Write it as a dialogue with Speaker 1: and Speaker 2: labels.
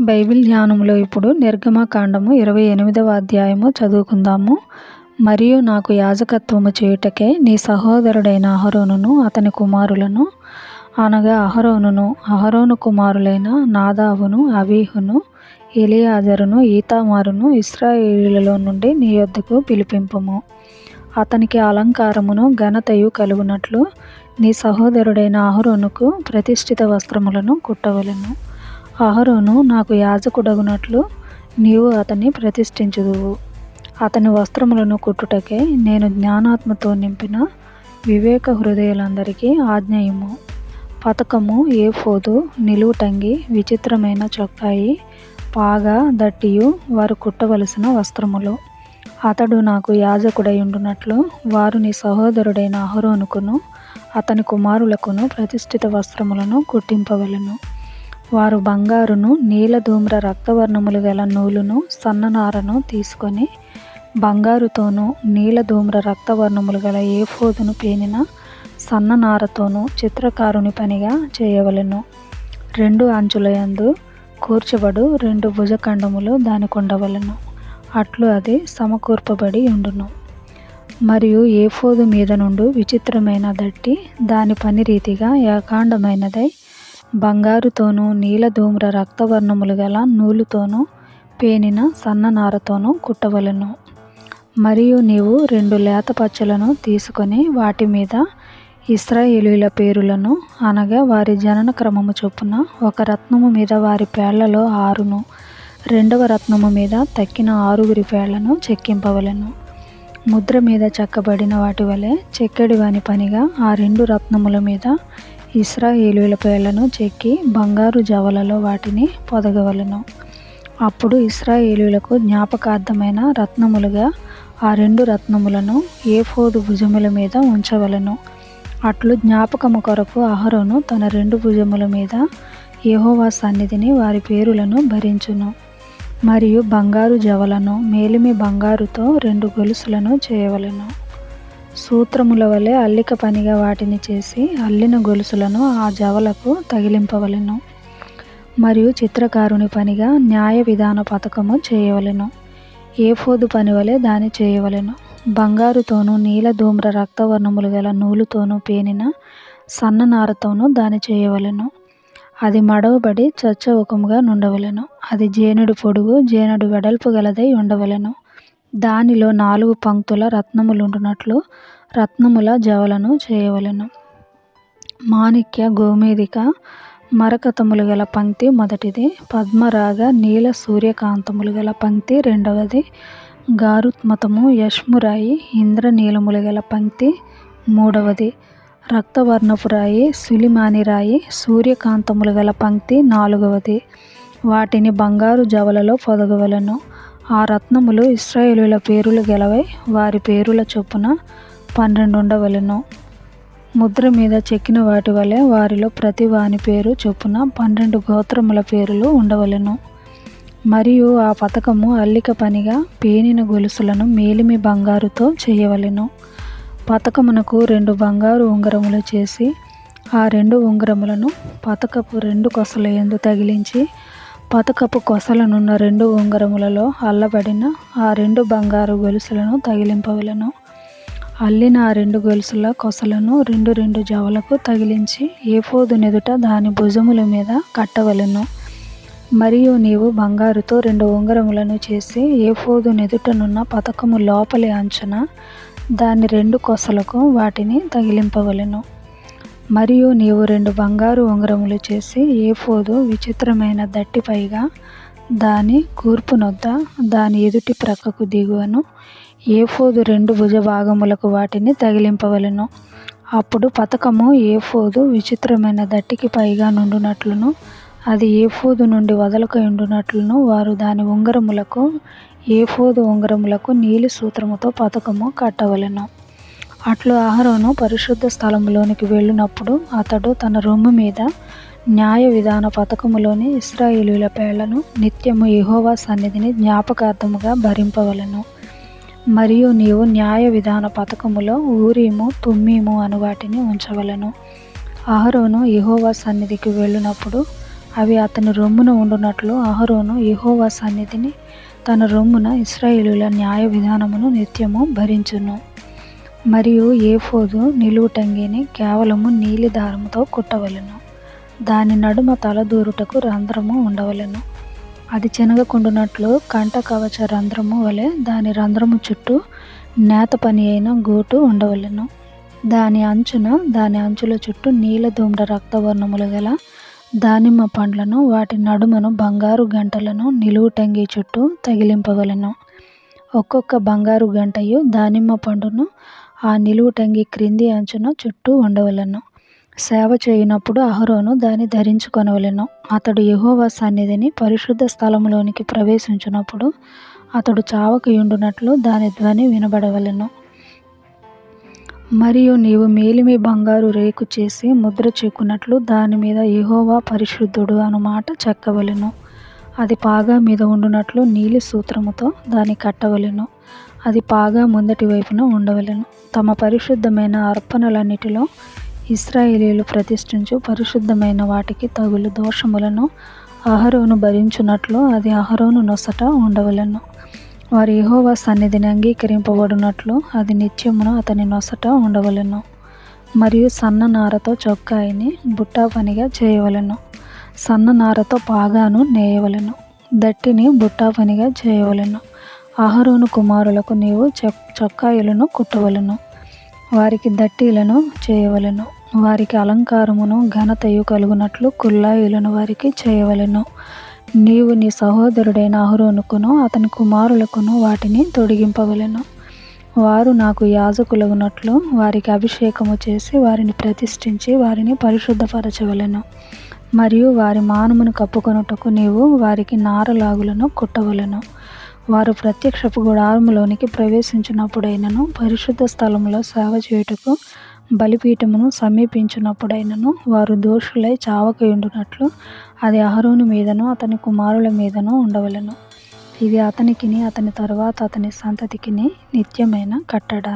Speaker 1: Bible ధ్యానంలో ఇప్పుడు నిర్గమకాండము ఇరవై ఎనిమిదవ అధ్యాయము చదువుకుందాము. మరియు నాకు యాజకత్వము చేయుటకే నీ సహోదరుడైన అహరోనును అతని కుమారులను అనగా అహరోనును అహరోను కుమారులైన నాదావును అవీహును ఎలియాజరును ఈతామారును ఇస్రాయేలీలలో నుండి నీ యొద్దకు పిలిపింపుము. అతనికి అలంకారమును ఘనతయు కలుగునట్లు నీ సహోదరుడైన అహరోనుకు ప్రతిష్ఠిత వస్త్రములను కుట్టవలెను. అహరోను నాకు యాజకుడగునట్లు నీవు అతన్ని ప్రతిష్ఠించుదువు. అతని వస్త్రములను కుట్టుటకే నేను జ్ఞానాత్మతో నింపిన వివేక హృదయులందరికీ ఆజ్ఞయము. పతకము ఏఫోదు నిలువుటంగి విచిత్రమైన చొక్కాయి పాగా దట్టియు వారు కుట్టవలసిన వస్త్రములు. అతడు నాకు యాజకుడై ఉండునట్లు వారు నీ సహోదరుడైన అహరోనుకును అతని కుమారులకును ప్రతిష్ఠిత వస్త్రములను కుట్టింపవలను. వారు బంగారును నీలధూమ్ర రక్తవర్ణములు గల నూలును సన్ననారను తీసుకొని బంగారుతోనూ నీలధూమ్ర రక్తవర్ణములు గల ఏఫోదును పేనిన సన్ననారతోనూ చిత్రకారుని పనిగా చేయవలెను. రెండు అంచులయందు కూర్చబడు రెండు భుజఖండములు దానికొండవలెను. అట్లు అది సమకూర్పబడి ఉండును. మరియు ఏఫోదు మీద నుండి విచిత్రమైన దట్టి దాని పని రీతిగా ఏకాండమైనదై బంగారుతోనూ నీలధూమ్ర రక్తవర్ణములు గల నూలుతోనూ పేనిన సన్ననారతోనూ కుట్టవలెను. మరియు నీవు రెండు లేత పచ్చలను తీసుకొని వాటి మీద ఇస్రాయేలీల పేరులను అనగా వారి జనన క్రమము చొప్పున ఒక రత్నము మీద వారి పేర్లలో ఆరును రెండవ రత్నము మీద తక్కిన ఆరుగురి పేర్లను చెక్కింపవలెను. ముద్ర మీద చెక్కబడిన వాటి వలె చెక్కడి వాని పనిగా ఆ రెండు రత్నముల మీద ఇస్రాయేలీల పేర్లను చెక్కి బంగారు జవలలో వాటిని పొదగవలెను. అప్పుడు ఇస్రాయేలీలకు జ్ఞాపకార్థమైన రత్నములుగా ఆ రెండు రత్నములను ఏఫోదు భుజముల మీద ఉంచవలెను. అట్లు జ్ఞాపకము కొరకు అహరోను తన రెండు భుజముల మీద యెహోవా సన్నిధిని వారి పేరులను భరించును. మరియు బంగారు జవలను మేలిమి బంగారుతో రెండు గొలుసులను చేయవలెను. సూత్రముల వలె అల్లిక పనిగా వాటిని చేసి అల్లిన గొలుసులను ఆ జవలకు తగిలింపవలెను. మరియు చిత్రకారుని పనిగా న్యాయ విధాన పథకము చేయవలెను. ఏఫోదు పని వలె దాని చేయవలెను. బంగారుతోనూ నీలధూమ్ర రక్తవర్ణములు గల నూలుతోనూ పేనిన సన్ననారతోనూ దాని చేయవలెను. అది మడవబడి చచ్చవకముగా నుండవలెను. అది జేనుడు పొడుగు జేనుడు వెడల్పు గలదై ఉండవలెను. దానిలో నాలుగు పంక్తుల రత్నములుండునట్లు రత్నముల జవలను చేయవలెను. మాణిక్య గోమేధిక మరకతములు గల పంక్తి మొదటిది. పద్మరాగ నీల సూర్యకాంతములు గల పంక్తి రెండవది. గారుత్మతము యష్మురాయి ఇంద్రనీలములు గల పంక్తి మూడవది. రక్తవర్ణపు రాయి సులిమాని రాయి సూర్యకాంతములు గల పంక్తి నాలుగవది. వాటిని బంగారు జవలలో పొదగవలెను. ఆ రత్నములు ఇస్రాయేలుల పేరులు గెలవై వారి పేరుల చొప్పున పన్నెండు ఉండవలెను ముద్ర మీద చెక్కిన వాటి వలె వారిలో ప్రతి వాని పేరు చొప్పున పన్నెండు గోత్రముల పేరులు ఉండవలెను. మరియు ఆ పథకము అల్లిక పనిగా పేనిన గొలుసులను మేలిమి బంగారుతో చేయవలెను. పథకమునకు రెండు బంగారు ఉంగరములు చేసి ఆ రెండు ఉంగరములను పథకపు రెండు కొసల ఎందు తగిలించి పతకపు కొసలనున్న రెండు ఉంగరములలో అల్లబడిన ఆ రెండు బంగారు గొలుసులను తగిలింపవలెను. అల్లిన ఆ రెండు గొలుసుల కొసలను రెండు రెండు జవలకు తగిలించి ఏఫోదు నెదుట దాని భుజముల మీద కట్టవలెను. మరియు నీవు బంగారుతో రెండు ఉంగరములను చేసి ఏఫోదు నెదుటనున్న పథకము లోపలి అంచున దాని రెండు కొసలకు వాటిని తగిలింపవలెను. మరియు నీవు రెండు బంగారు ఉంగరములు చేసి ఏఫోదు విచిత్రమైన దట్టి పైగా దాని కూర్పునొద్ద దాని ఎదుటి ప్రక్కకు దిగువను. ఏఫోదు రెండు భుజ భాగములకు వాటిని తగిలింపవలెను. అప్పుడు పథకము ఏఫోదు విచిత్రమైన దట్టికి పైగా నుండునట్లును. అది ఏఫోదు నుండి వదలక ఉండునట్లును. వారు దాని ఉంగరములకు ఏఫోదు ఉంగరములకు నీలి సూత్రముతో పథకము కట్టవలెను. అట్లు అహరోను పరిశుద్ధ స్థలములోనికి వెళ్ళినప్పుడు అతడు తన రొమ్ము మీద న్యాయ విధాన పథకములోని ఇస్రాయేలీల పేర్లను నిత్యము యెహోవా సన్నిధిని జ్ఞాపకార్థముగా భరింపవలను. మరియు నీవు న్యాయ విధాన పథకములో ఊరీము తుమ్మీము అను వాటిని ఉంచవలను. అహరోను యెహోవా సన్నిధికి వెళ్ళినప్పుడు అవి అతని రొమ్మున ఉండునట్లు అహరోను యెహోవా సన్నిధిని తన రొమ్మున ఇస్రాయిలుల న్యాయ విధానమును నిత్యము భరించును. మరియు ఏఫోదు నిలువుటంగిని కేవలము నీలి దారముతో కుట్టవలెను. దాని నడుమ తలదూరుటకు రంధ్రము ఉండవలెను. అది చెనగకుండునట్లు కంట కవచ రంధ్రము వలె దాని రంధ్రము చుట్టూ నేత పని అయిన గూటు ఉండవలెను. దాని అంచున దాని అంచుల చుట్టూ నీల ధూమ్ర రక్తవర్ణములు గల దానిమ్మ పండ్లను వాటి నడుమను బంగారు గంటలను నిలువుటంగి చుట్టూ తగిలింపవలెను. ఒక్కొక్క బంగారు గంటయు దానిమ్మ పండును ఆ నిలువుటంగి క్రింది అంచున చుట్టూ ఉండవలెను. సేవ చేయనప్పుడు అహరోను దాన్ని ధరించుకొనవలెను. అతడు యెహోవా సన్నిధిని పరిశుద్ధ స్థలములోనికి ప్రవేశించినప్పుడు అతడు చావకయుండునట్లు దాని ధ్వని వినబడవలెను. మరియు నీవు మేలిమి బంగారు రేకు చేసి ముద్ర చెక్కునట్లు దాని మీద యెహోవా పరిశుద్ధుడు అను మాట చెక్కవలెను. అది పాగా మీద ఉండునట్లు నీలి సూత్రముతో దాన్ని కట్టవలెను. అది బాగా ముందటి వైపున ఉండవలెను. తమ పరిశుద్ధమైన అర్పణలన్నిటిలో ఇస్రాయేలీలు ప్రతిష్ఠించు పరిశుద్ధమైన వాటికి తగులు దోషములను అహరోను భరించునట్లు అది అహరోను నొసట ఉండవలెను. వారి యెహోవా సన్నిధిని అంగీకరింపబడినట్లు అది నిత్యమును అతని నొసట ఉండవలెను. మరియు సన్న నారతో చొక్కాయిని బుట్టా పనిగా చేయవలెను. సన్న నారతో పాగాను నేయవలెను. దట్టిని బుట్టా పనిగా చేయవలెను. అహరోను కుమారులకు నీవు చొక్కాయులను కుట్టవలెను. వారికి దట్టీలను చేయవలెను. వారికి అలంకారమును ఘనతయు కలుగునట్లు కుల్లాయిలను వారికి చేయవలెను. నీవు నీ సహోదరుడైన అహరోనుకును అతని కుమారులకును వాటిని తొడిగింపవలెను. వారు నాకు యాజకులగునట్లు వారికి అభిషేకము చేసి వారిని ప్రతిష్ఠించి వారిని పరిశుద్ధపరచవలెను. మరియు వారి మానమును కప్పుకొనుటకు నీవు వారికి నారలాగులను కుట్టవలెను. వారు ప్రత్యక్షపు గుడారములోనికి ప్రవేశించినప్పుడైనను పరిశుద్ధ స్థలములో సేవ చేయుటకు బలిపీఠమును సమీపించినప్పుడైనను వారు దోషులై చావకయుండునట్లు అది అహరోను మీదను అతని కుమారుల మీదను ఉండవలెను. ఇది అతనికిని అతని తరువాత అతని సంతతికిని నిత్యమైన కట్టడ.